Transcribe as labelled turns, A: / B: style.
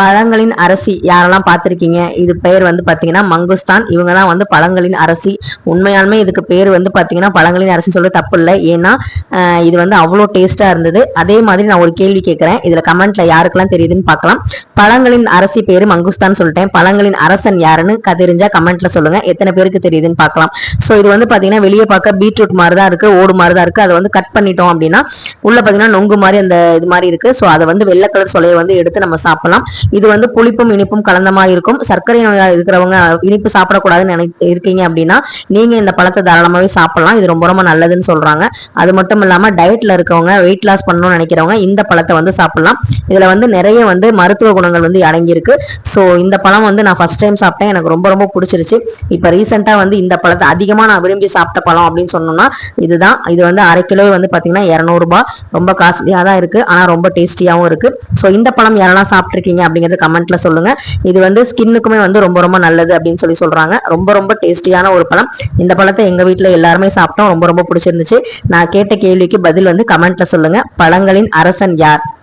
A: பழங்களின் அரசி. யாரெல்லாம் பார்த்துருக்கீங்க? இது பேர் வந்து பார்த்தீங்கன்னா மங்குஸ்தான். இவங்க தான் வந்து பழங்களின் அரசி. உண்மையாலுமே இதுக்கு பேர் வந்து பார்த்தீங்கன்னா பழங்களின் அரசி சொல்ல தப்பு இல்லை. ஏன்னா இது வந்து அவ்வளோ டேஸ்ட்டாக இருந்தது. அதே மாதிரி நான் ஒரு கேள்வி கேட்குறேன். இதில் கமெண்ட்ல யாருக்கெல்லாம் தெரியுதுன்னு பார்க்கலாம். பழங்களின் அரசி பேர் மங்குஸ்தான் சொல்லிட்டேன். பழங்களின் அரசன் யாருன்னு தெரிஞ்சா கமெண்ட்ல சொல்லுங்க. எத்தனை பேருக்கு தெரியுதுன்னு பார்க்கலாம். ஸோ இது வந்து பார்த்தீங்கன்னா வெளியே பார்க்க பீட்ரூட் மாதிரி தான் இருக்கு ஓடு மாதிரி தான் இருக்கு. அதை வந்து கட் பண்ணிட்டோம் அப்படின்னா உள்ள பார்த்தீங்கன்னா நொங்கு மாதிரி அந்த இது மாதிரி இருக்கு. ஸோ அதை வந்து வெள்ளை கலர் சொலையை வந்து எடுத்து நம்ம சாப்பிடலாம். இது வந்து புளிப்பும் இனிப்பும் கலந்த மாதிரி இருக்கும். சர்க்கரை நோயா இருக்கிறவங்க இனிப்பு சாப்பிடக்கூடாதுன்னு நினை இருக்கீங்க அப்படின்னா நீங்க இந்த பழத்தை தாராளமாவே சாப்பிடலாம். இது ரொம்ப ரொம்ப நல்லதுன்னு சொல்றாங்க. அது மட்டும் இல்லாம டயட்ல இருக்கவங்க வெயிட் லாஸ் பண்ணணும்னு நினைக்கிறவங்க இந்த பழத்தை வந்து சாப்பிடலாம். இதுல வந்து நிறைய வந்து மருத்துவ குணங்கள் வந்து அடங்கியிருக்கு. ஸோ இந்த பழம் வந்து நான் ஃபர்ஸ்ட் டைம் சாப்பிட்டேன். எனக்கு ரொம்ப ரொம்ப பிடிச்சிருச்சு. இப்போ ரீசெண்டாக வந்து இந்த பழத்தை அதிகமாக நான் விரும்பி சாப்பிட்ட பழம் அப்படின்னு சொன்னோம்னா இதுதான். இது வந்து அரை கிலோ வந்து பார்த்தீங்கன்னா இரநூறுபா. ரொம்ப காஸ்ட்லியாக தான் இருக்குது ஆனால் ரொம்ப டேஸ்டியாகவும் இருக்குது ஸோ இந்த பழம் யாரெல்லாம் சாப்பிட்ருக்கீங்க அப்படிங்கிறது கமெண்ட்ல சொல்லுங்க. இது வந்து ஸ்கின்னுக்குமே வந்து ரொம்ப ரொம்ப நல்லது அப்படின்னு சொல்லி சொல்றாங்க. ரொம்ப ரொம்ப டேஸ்டியான ஒரு பழம். இந்த பழத்தை எங்க வீட்டில் எல்லாருமே சாப்பிட்டோம். ரொம்ப ரொம்ப பிடிச்சிருந்துச்சு. நான் கேட்ட கேள்விக்கு பதில் வந்து கமெண்ட்ல சொல்லுங்க. பழங்களின் அரசன் யார்?